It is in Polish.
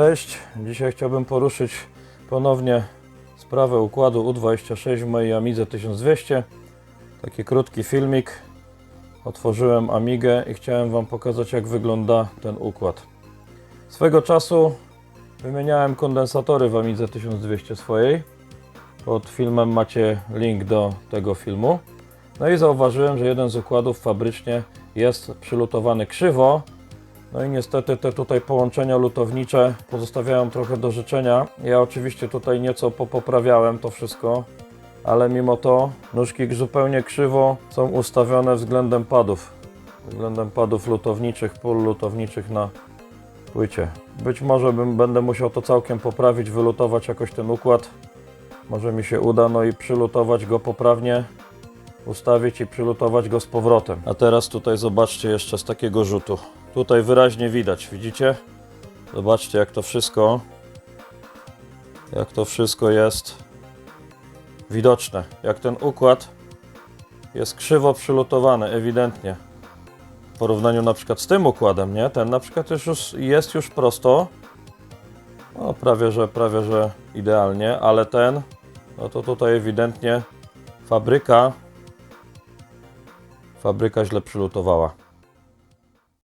Cześć, dzisiaj chciałbym poruszyć ponownie sprawę układu U26 w mojej Amidze 1200. Taki krótki filmik. Otworzyłem Amigę i chciałem Wam pokazać jak wygląda ten układ. Swego czasu wymieniałem kondensatory w Amidze 1200 swojej. Pod filmem macie link do tego filmu. No i zauważyłem, że jeden z układów fabrycznie jest przylutowany krzywo, no i niestety te tutaj połączenia lutownicze pozostawiają trochę do życzenia. Ja oczywiście tutaj nieco popoprawiałem to wszystko, ale mimo to nóżki zupełnie krzywo są ustawione względem padów. Względem padów lutowniczych, pól lutowniczych na płycie. Być może bym, będę musiał to całkiem poprawić, wylutować jakoś ten układ. Może mi się uda, no i przylutować go poprawnie, ustawić i przylutować go z powrotem. A teraz tutaj zobaczcie jeszcze z takiego rzutu. Tutaj wyraźnie widać, widzicie? Zobaczcie jak to wszystko jak to wszystko jest widoczne. Jak ten układ jest krzywo przylutowany, ewidentnie. W porównaniu na przykład z tym układem, nie? Ten na przykład już, jest już prosto. No prawie, że prawie, że idealnie, ale ten no to tutaj ewidentnie fabryka fabryka źle przylutowała.